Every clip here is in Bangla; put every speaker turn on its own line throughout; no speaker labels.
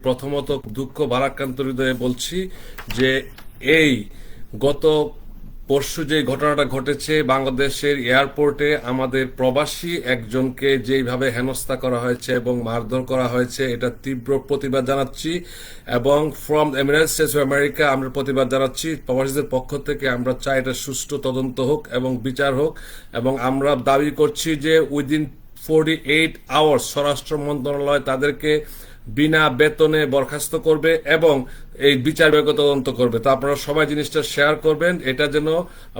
প্রথমত দুঃখ ভারাক্রান্ত হৃদয়ে বলছি যে এই গত পরশু যে ঘটনাটা ঘটেছে, বাংলাদেশের এয়ারপোর্টে আমাদের প্রবাসী একজনকে যেইভাবে হেনস্থা করা হয়েছে এবং মারধর করা হয়েছে, এটা তীব্র প্রতিবাদ জানাচ্ছি এবং from Emirates states of America আমরা প্রতিবাদ জানাচ্ছি। প্রবাসীদের পক্ষ থেকে আমরা চাই এটা সুষ্ঠু তদন্ত হোক এবং বিচার হোক এবং আমরা দাবি করছি যে উইদিন ফোরটি এইট আওয়ার্স স্বরাষ্ট্র মন্ত্রণালয় তাদেরকে বিনা বেতনে বরখাস্ত করবে এবং এই বিচার বিভাগ তদন্ত করবে। তো আপনারা সবাই জিনিসটা শেয়ার করবেন। এটা যেন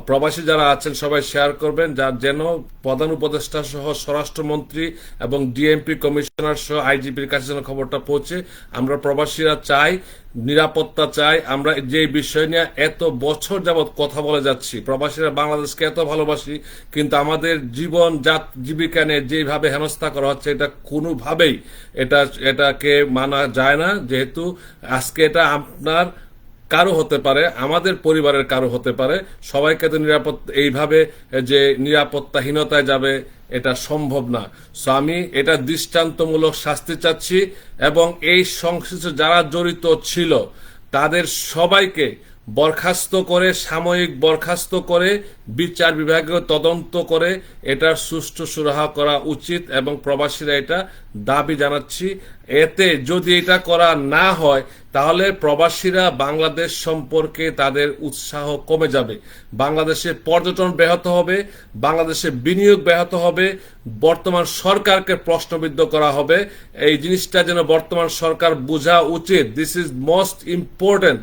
প্রবাসী যারা আছেন সবাই শেয়ার করবেন, যার যেন প্রধান উপদেষ্টা সহ স্বরাষ্ট্রমন্ত্রী এবং ডিএমপি কমিশনার সহ আইজিপির কাছে যেন খবরটা পৌঁছে। আমরা প্রবাসীরা চাই নিরাপত্তা চাই। আমরা যে বিষয় নিয়ে এত বছর যাবৎ কথা বলে যাচ্ছি, প্রবাসীরা বাংলাদেশকে এত ভালোবাসি, কিন্তু আমাদের জীবন, জাত, জীবিকা নিয়ে যেভাবে হেনস্থা করা হচ্ছে, এটা কোনোভাবেই এটা, এটাকে মানা যায় না। যেহেতু আজকে এটা আপনার কারও হতে পারে, আমাদের পরিবারের কারও হতে পারে, সবাইকে তো নিরাপত্তা এইভাবে যে নিরাপত্তাহীনতায় যাবে, এটা সম্ভব না। সো আমি এটা দৃষ্টান্তমূলক শাস্তি চাচ্ছি এবং এই সংশ্লিষ্ট যারা জড়িত ছিল, তাদের সবাইকে বরখাস্ত করে, সাময়িক বরখাস্ত করে, বিচার বিভাগীয় তদন্ত করে, এটার সুষ্ঠু সুরাহা করা উচিত এবং প্রবাসীরা এটা দাবি জানাচ্ছি। এতে যদি এটা করা না হয়, তাহলে প্রবাসীরা বাংলাদেশ সম্পর্কে তাদের উৎসাহ কমে যাবে। বাংলাদেশে পর্যটন ব্যাহত হবে, বাংলাদেশে বিনিয়োগ ব্যাহত হবে, বর্তমান সরকারকে প্রশ্নবিদ্ধ করা হবে। এই জিনিসটা যেন বর্তমান সরকার বোঝা উচিত। দিস ইজ মোস্ট ইম্পর্টেন্ট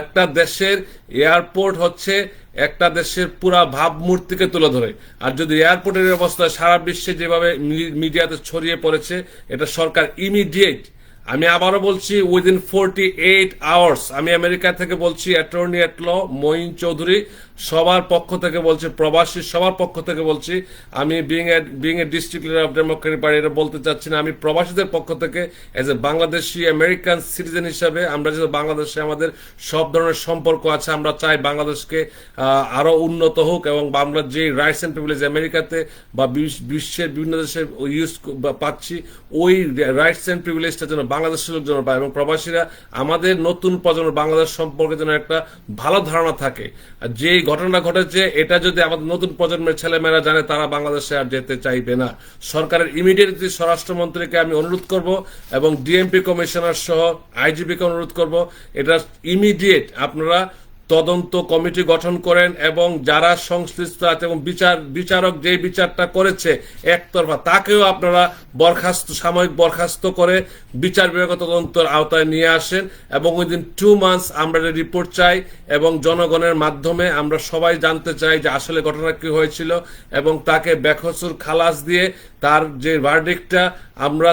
একটা দেশের এয়ারপোর্ট হচ্ছে একটা দেশের পুরা ভাবমূর্তিকে তুলে ধরে। আর যদি এয়ারপোর্টের অবস্থা সারা বিশ্বে যেভাবে মিডিয়াতে ছড়িয়ে পড়েছে, এটা সরকার ইমিডিয়েট আমি আবারও বলছি উইদিন ফোরটি এইট আওয়ার্স আমি আমেরিকা থেকে বলছি, attorney at law Moin Chowdhury সবার পক্ষ থেকে বলছি, প্রবাসী সবার পক্ষ থেকে বলছি, আমি being a being a district leader of Democratic Party এটা বলতে চাচ্ছি না। আমি প্রবাসীদের পক্ষ থেকে as a Bangladeshi American citizen হিসাবে, আমরা যেহেতু বাংলাদেশে আমাদের সব ধরনের সম্পর্ক আছে, আমরা চাই বাংলাদেশকে আরও উন্নত হোক এবং আমরা যে রাইটস এন্ড প্রিভিলেজ আমেরিকাতে বা বিশ- বিশ্বের বিভিন্ন দেশে ইউজ পাচ্ছি, ওই রাইটস এন্ড প্রিভিলেজটা যেন বাংলাদেশের লোক যেন পায় এবং প্রবাসীরা আমাদের নতুন প্রজন্ম বাংলাদেশ সম্পর্কে যেন একটা ভালো ধারণা থাকে। যে ঘটনা ঘটেছে, এটা যদি আমাদের নতুন প্রজন্মের ছেলেমেয়েরা জানে, তারা বাংলাদেশে আর যেতে চাইবে না। সরকারের ইমিডিয়েটলি স্বরাষ্ট্রমন্ত্রীকে আমি অনুরোধ করব এবং ডিএমপি কমিশনার সহ আইজিপিকে অনুরোধ করব। এটা ইমিডিয়েট আপনারা তদন্ত কমিটি গঠন করেন এবং যারা সংশ্লিষ্ট আছে এবং বিচার, বিচারক যে বিচারটা করেছে একতরফা, তাকেও আপনারা বরখাস্ত, সাময়িক বরখাস্ত করে বিচার বিভাগ তদন্তের আওতায় নিয়ে আসেন এবং ওই দিন টু মান্থস আমরা রিপোর্ট চাই এবং জনগণের মাধ্যমে আমরা সবাই জানতে চাই যে আসলে ঘটনা কি হয়েছিল এবং তাকে বেখসুর খালাস দিয়ে তার যে ভার্ডিকটা আমরা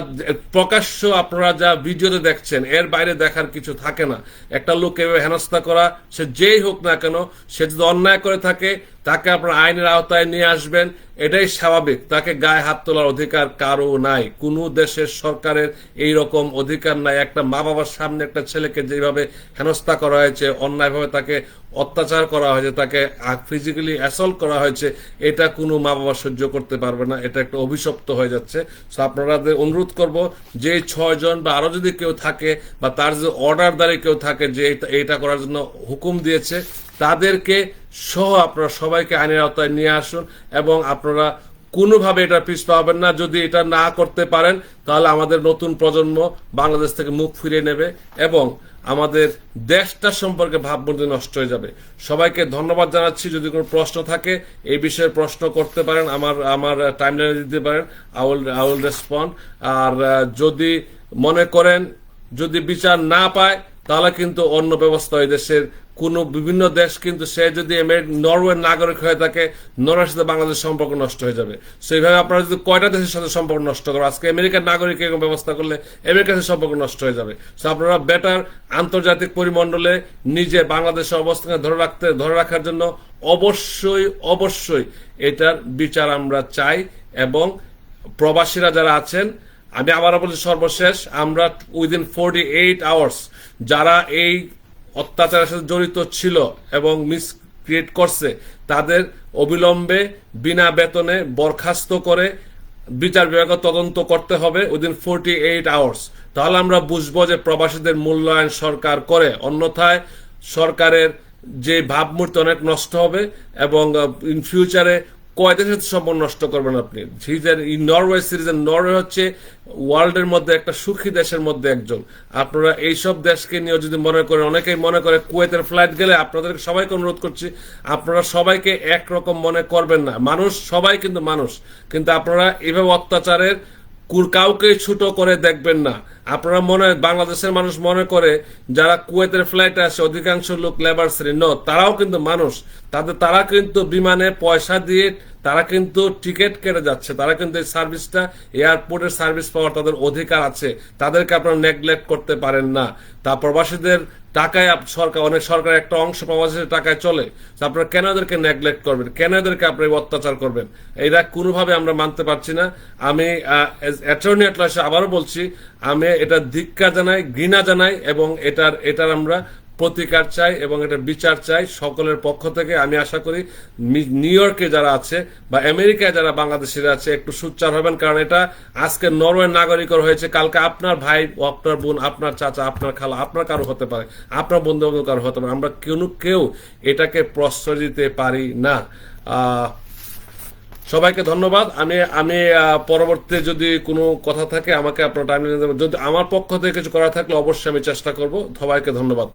প্রকাশ্য আপনারা যা ভিডিওতে দেখছেন, এর বাইরে দেখার কিছু থাকে না। একটা লোক এভাবে হেনস্থা করা, সে যেই হোক না কেন, সে যদি অন্যায় করে থাকে তাকে আপনার আইনের আওতায় নিয়ে আসবেন, এটাই স্বাভাবিক। তাকে গায়ে হাত তোলার অধিকার কারও নাই। কোনো দেশের সরকারের এই রকম অধিকার নাই। একটা মা বাবার সামনে একটা ছেলেকে যেভাবে হেনস্থা করা হয়েছে, অন্যায়ভাবে তাকে অত্যাচার করা হয়েছে, তাকে ফিজিক্যালি অ্যাসল্ট করা হয়েছে, এটা কোনো মা বাবা সহ্য করতে পারবে না। এটা একটা অভিশপ্ত হয়ে যাচ্ছে। সো আপনাদের অনুরোধ করব, যে ছয় জন বা আরও যদি কেউ থাকে বা তার যে অর্ডারদারি কেউ থাকে যে এটা করার জন্য হুকুম দিয়েছে তাদেরকে সহ আপনারা সবাইকে আইনের আওতায় নিয়ে আসুন এবং আপনারা কোনোভাবে এটা পিছপা হবেন না। যদি এটা না করতে পারেন, তাহলে আমাদের নতুন প্রজন্ম বাংলাদেশ থেকে মুখ ফিরিয়ে নেবে এবং আমাদের দেশটা সম্পর্কে ভাবমূর্তি নষ্ট হয়ে যাবে। সবাইকে ধন্যবাদ জানাচ্ছি। যদি কোনো প্রশ্ন থাকে, এই বিষয়ে প্রশ্ন করতে পারেন, আমার আমার টাইম টাইমলাইনে দিতে পারেন। আই উইল রেসপন্ড আর যদি মনে করেন, যদি বিচার না পায় তাহলে কিন্তু অন্য ব্যবস্থা এই দেশের কোনো বিভিন্ন দেশ কিন্তু সে যদি নরওয়ের নাগরিক হয়ে থাকে, নরওয়ের সাথে বাংলাদেশ সম্পর্ক নষ্ট হয়ে যাবে। সেইভাবে আপনারা যদি কয়টা দেশের সাথে সম্পর্ক নষ্ট করেন, আজকে আমেরিকার নাগরিক এরকম ব্যবস্থা করলে আমেরিকার সাথে সম্পর্ক নষ্ট হয়ে যাবে। সো আপনারা বেটার আন্তর্জাতিক পরিমণ্ডলে নিজে বাংলাদেশের অবস্থানে ধরে রাখতে, ধরে রাখার জন্য অবশ্যই অবশ্যই এটার বিচার আমরা চাই এবং প্রবাসীরা যারা আছেন আমি আবারও বলছি সর্বশেষ, আমরা উইদিন ফোরটি এইট আওয়ার্স যারা এই অত্যাচারের সাথে জড়িত ছিল এবং মিস ক্রিয়েট করছে, তাদের অবিলম্বে বিনা বেতনে বরখাস্ত করে বিচার বিভাগ তদন্ত করতে হবে উইদিন ফোরটি এইট আওয়ার্স তাহলে আমরা বুঝব যে প্রবাসীদের মূল্যায়ন সরকার করে, অন্যথায় সরকারের যে ভাবমূর্তি অনেক নষ্ট হবে এবং ইন ফিউচারে কয় সাথে সম্পর্ক নষ্ট করবেন আপনি? নরওয়ে সিরিজের নরওয়ে হচ্ছে ওয়ার্ল্ডের মধ্যে একটা সুখী দেশের মধ্যে একজন। আপনারা এইসব দেশকে নিয়ে যদি মনে করেন, অনেকেই মনে করে কুয়েতের ফ্লাইট গেলে আপনাদেরকে সবাইকে অনুরোধ করছি, আপনারা সবাইকে একরকম মনে করবেন না। মানুষ, সবাই কিন্তু মানুষ। কিন্তু আপনারা এভাবে অত্যাচারের কাউকে ছোট করে দেখবেন না। আপনারা মনে বাংলাদেশের মানুষ মনে করে যারা কুয়েতের ফ্লাইটে আসে, অধিকাংশ লোক লেবার শ্রেণি ন, তারাও কিন্তু মানুষ। তাদের তারা কিন্তু বিমানে পয়সা দিয়ে তারা কিন্তু টিকিট কেটে যাচ্ছে। তারা কিন্তু এই সার্ভিসটা, এয়ারপোর্টের সার্ভিস পাওয়ার তাদের অধিকার আছে। তাদেরকে আপনারা নেগলেক্ট করতে পারেন না। তা প্রবাসীদের টাকায় সরকার অনেক সরকার একটা অংশ প্রবাসীদের টাকায় চলে। আপনারা কেন এদেরকে নেগলেক্ট করবেন? কেন এদেরকে আপনি অত্যাচার করবেন? এরা কোনোভাবে আমরা মানতে পারছি না। আমি অ্যাটর্নি অ্যাটলাসে আবারও বলছি, আমি এটা ধিক্কার জানাই, ঘৃণা জানাই এবং এটার এটার আমরা প্রতিকার চাই এবং এটা বিচার চাই সকলের পক্ষ থেকে। আমি আশা করি নিউ ইয়র্কে যারা আছে বা আমেরিকায় যারা বাংলাদেশিরা আছে, একটু সুচ্চার হবেন। কারণ এটা আজকে নরওয়ে নাগরিকর হয়েছে কালকে আপনার ভাই, আপনার বোন, আপনার চাচা, আপনার খালা, আপনার কারও হতে পারে, আপনার বন্ধু কারও হতে পারে। আমরা কোনো কেউ এটাকে প্রশ্রয় দিতে পারি না। সবাইকে ধন্যবাদ। আমি আমি পরবর্তী যদি কোনো কথা থাকে আমাকে আপনার টাইম যদি আমার পক্ষ থেকে কিছু করা থাকলে অবশ্যই আমি চেষ্টা করব। সবাইকে ধন্যবাদ।